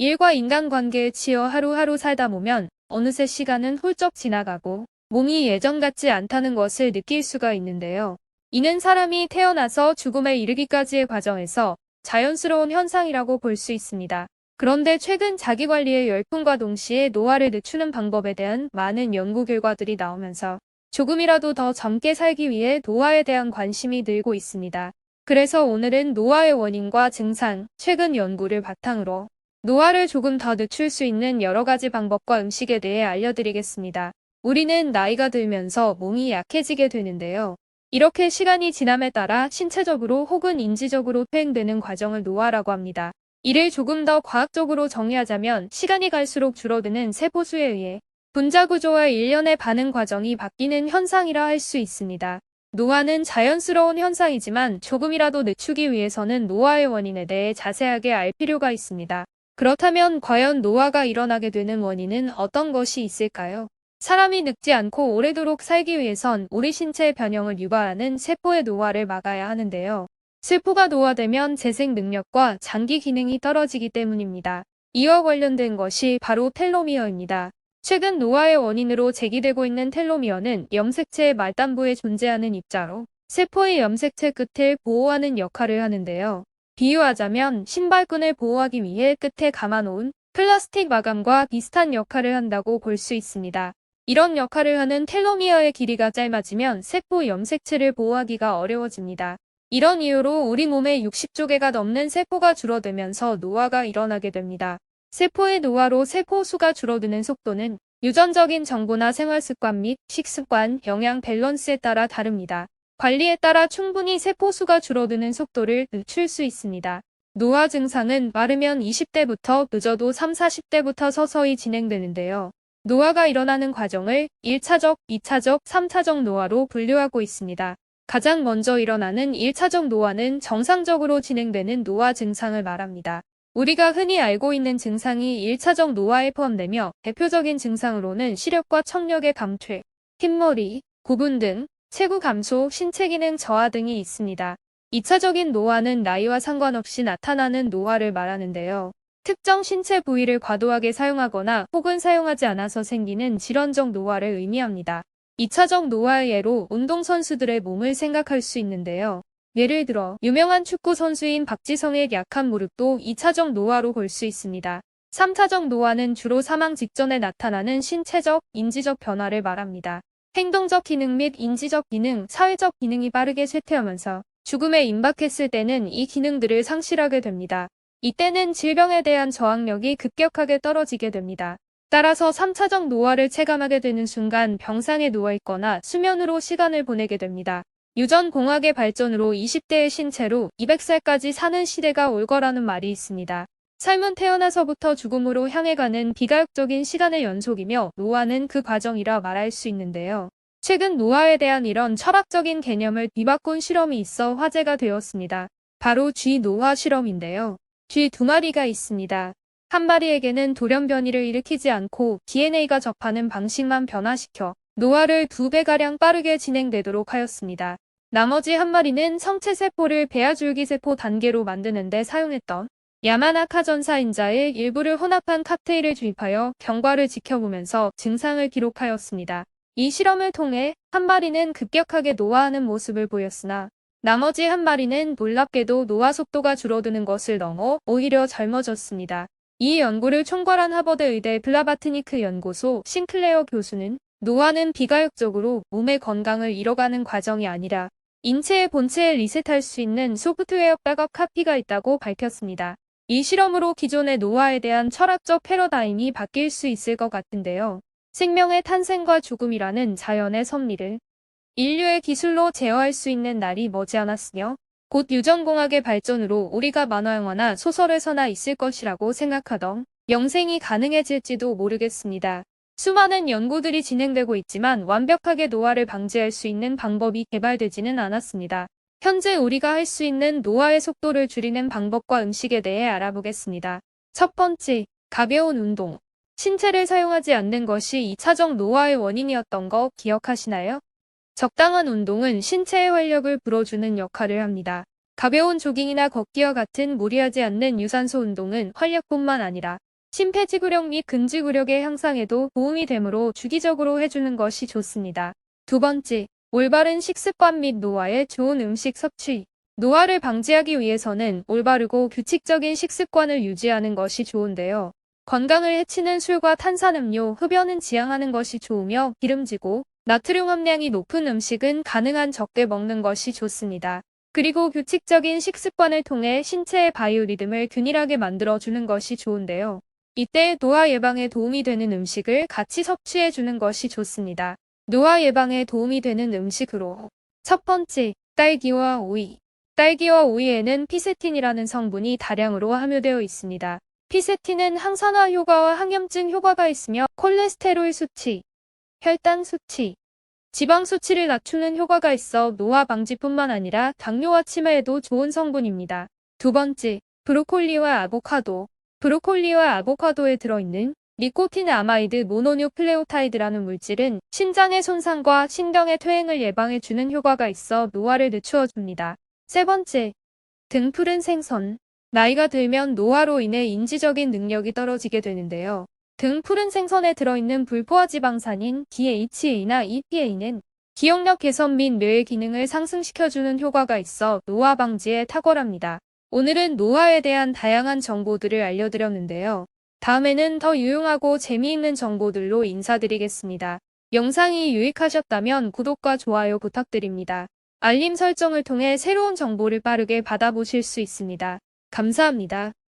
일과 인간관계에 치여 하루하루 살다 보면 어느새 시간은 훌쩍 지나가고 몸이 예전 같지 않다는 것을 느낄 수가 있는데요. 이는 사람이 태어나서 죽음에 이르기까지의 과정에서 자연스러운 현상이라고 볼 수 있습니다. 그런데 최근 자기관리의 열풍과 동시에 노화를 늦추는 방법에 대한 많은 연구 결과들이 나오면서 조금이라도 더 젊게 살기 위해 노화에 대한 관심이 늘고 있습니다. 그래서 오늘은 노화의 원인과 증상, 최근 연구를 바탕으로 노화를 조금 더 늦출 수 있는 여러 가지 방법과 음식에 대해 알려드리겠습니다. 우리는 나이가 들면서 몸이 약해지게 되는데요. 이렇게 시간이 지남에 따라 신체적으로 혹은 인지적으로 퇴행되는 과정을 노화라고 합니다. 이를 조금 더 과학적으로 정의하자면 시간이 갈수록 줄어드는 세포수에 의해 분자 구조와 일련의 반응 과정이 바뀌는 현상이라 할 수 있습니다. 노화는 자연스러운 현상이지만 조금이라도 늦추기 위해서는 노화의 원인에 대해 자세하게 알 필요가 있습니다. 그렇다면 과연 노화가 일어나게 되는 원인은 어떤 것이 있을까요? 사람이 늙지 않고 오래도록 살기 위해선 우리 신체의 변형을 유발하는 세포의 노화를 막아야 하는데요. 세포가 노화되면 재생 능력과 장기 기능이 떨어지기 때문입니다. 이와 관련된 것이 바로 텔로미어입니다. 최근 노화의 원인으로 제기되고 있는 텔로미어는 염색체의 말단부에 존재하는 입자로 세포의 염색체 끝을 보호하는 역할을 하는데요. 비유하자면 신발끈을 보호하기 위해 끝에 감아놓은 플라스틱 마감과 비슷한 역할을 한다고 볼 수 있습니다. 이런 역할을 하는 텔로미어의 길이가 짧아지면 세포 염색체를 보호하기가 어려워집니다. 이런 이유로 우리 몸에 60조 개가 넘는 세포가 줄어들면서 노화가 일어나게 됩니다. 세포의 노화로 세포 수가 줄어드는 속도는 유전적인 정보나 생활습관 및 식습관, 영양 밸런스에 따라 다릅니다. 관리에 따라 충분히 세포 수가 줄어드는 속도를 늦출 수 있습니다. 노화 증상은 마르면 20대부터 늦어도 3, 40대부터 서서히 진행되는데요. 노화가 일어나는 과정을 1차적, 2차적, 3차적 노화로 분류하고 있습니다. 가장 먼저 일어나는 1차적 노화는 정상적으로 진행되는 노화 증상을 말합니다. 우리가 흔히 알고 있는 증상이 1차적 노화에 포함되며 대표적인 증상으로는 시력과 청력의 감퇴, 흰머리, 구분 등 체구 감소, 신체 기능 저하 등이 있습니다. 2차적인 노화는 나이와 상관없이 나타나는 노화를 말하는데요. 특정 신체 부위를 과도하게 사용하거나 혹은 사용하지 않아서 생기는 질환적 노화를 의미합니다. 2차적 노화의 예로 운동선수들의 몸을 생각할 수 있는데요. 예를 들어 유명한 축구 선수인 박지성의 약한 무릎도 2차적 노화로 볼 수 있습니다. 3차적 노화는 주로 사망 직전에 나타나는 신체적, 인지적 변화를 말합니다. 행동적 기능 및 인지적 기능, 사회적 기능이 빠르게 쇠퇴하면서 죽음에 임박했을 때는 이 기능들을 상실하게 됩니다. 이때는 질병에 대한 저항력이 급격하게 떨어지게 됩니다. 따라서 3차적 노화를 체감하게 되는 순간 병상에 누워있거나 수면으로 시간을 보내게 됩니다. 유전공학의 발전으로 20대의 신체로 200살까지 사는 시대가 올 거라는 말이 있습니다. 삶은 태어나서부터 죽음으로 향해 가는 비가역적인 시간의 연속이며 노화는 그 과정이라 말할 수 있는데요. 최근 노화에 대한 이런 철학적인 개념을 뒤바꾼 실험이 있어 화제가 되었습니다. 바로 쥐 노화 실험인데요. 쥐 두 마리가 있습니다. 한 마리에게는 돌연변이를 일으키지 않고 DNA가 접하는 방식만 변화시켜 노화를 두 배가량 빠르게 진행되도록 하였습니다. 나머지 한 마리는 성체세포를 배아줄기세포 단계로 만드는 데 사용했던 야마나카 전사인자의 일부를 혼합한 칵테일을 주입하여 경과를 지켜보면서 증상을 기록하였습니다. 이 실험을 통해 한 마리는 급격하게 노화하는 모습을 보였으나 나머지 한 마리는 놀랍게도 노화 속도가 줄어드는 것을 넘어 오히려 젊어졌습니다. 이 연구를 총괄한 하버드 의대 블라바트니크 연구소 싱클레어 교수는 노화는 비가역적으로 몸의 건강을 잃어가는 과정이 아니라 인체의 본체에 리셋할 수 있는 소프트웨어 백업 카피가 있다고 밝혔습니다. 이 실험으로 기존의 노화에 대한 철학적 패러다임이 바뀔 수 있을 것 같은데요. 생명의 탄생과 죽음이라는 자연의 섭리를 인류의 기술로 제어할 수 있는 날이 머지않았으며 곧 유전공학의 발전으로 우리가 만화 영화나 소설에서나 있을 것이라고 생각하던 영생이 가능해질지도 모르겠습니다. 수많은 연구들이 진행되고 있지만 완벽하게 노화를 방지할 수 있는 방법이 개발되지는 않았습니다. 현재 우리가 할 수 있는 노화의 속도를 줄이는 방법과 음식에 대해 알아보겠습니다. 첫 번째, 가벼운 운동. 신체를 사용하지 않는 것이 2차적 노화의 원인이었던 거 기억하시나요? 적당한 운동은 신체의 활력을 불어주는 역할을 합니다. 가벼운 조깅이나 걷기와 같은 무리하지 않는 유산소 운동은 활력뿐만 아니라 심폐지구력 및 근지구력의 향상에도 도움이 되므로 주기적으로 해주는 것이 좋습니다. 두 번째, 올바른 식습관 및 노화에 좋은 음식 섭취. 노화를 방지하기 위해서는 올바르고 규칙적인 식습관을 유지하는 것이 좋은데요. 건강을 해치는 술과 탄산음료, 흡연은 지양하는 것이 좋으며 기름지고 나트륨 함량이 높은 음식은 가능한 적게 먹는 것이 좋습니다. 그리고 규칙적인 식습관을 통해 신체의 바이오리듬을 균일하게 만들어주는 것이 좋은데요. 이때 노화 예방에 도움이 되는 음식을 같이 섭취해 주는 것이 좋습니다. 노화 예방에 도움이 되는 음식으로 첫 번째, 딸기와 오이. 딸기와 오이에는 피세틴이라는 성분이 다량으로 함유되어 있습니다. 피세틴은 항산화 효과와 항염증 효과가 있으며 콜레스테롤 수치, 혈당 수치, 지방 수치를 낮추는 효과가 있어 노화 방지뿐만 아니라 당뇨와 치매에도 좋은 성분입니다. 두 번째, 브로콜리와 아보카도. 브로콜리와 아보카도에 들어있는 니코틴 아마이드 모노뉴클레오타이드라는 물질은 신장의 손상과 신경의 퇴행을 예방해주는 효과가 있어 노화를 늦추어줍니다. 세 번째, 등푸른 생선. 나이가 들면 노화로 인해 인지적인 능력이 떨어지게 되는데요. 등 푸른 생선에 들어있는 불포화 지방산인 DHA나 EPA는 기억력 개선 및 뇌의 기능을 상승시켜주는 효과가 있어 노화 방지에 탁월합니다. 오늘은 노화에 대한 다양한 정보들을 알려드렸는데요. 다음에는 더 유용하고 재미있는 정보들로 인사드리겠습니다. 영상이 유익하셨다면 구독과 좋아요 부탁드립니다. 알림 설정을 통해 새로운 정보를 빠르게 받아보실 수 있습니다. 감사합니다.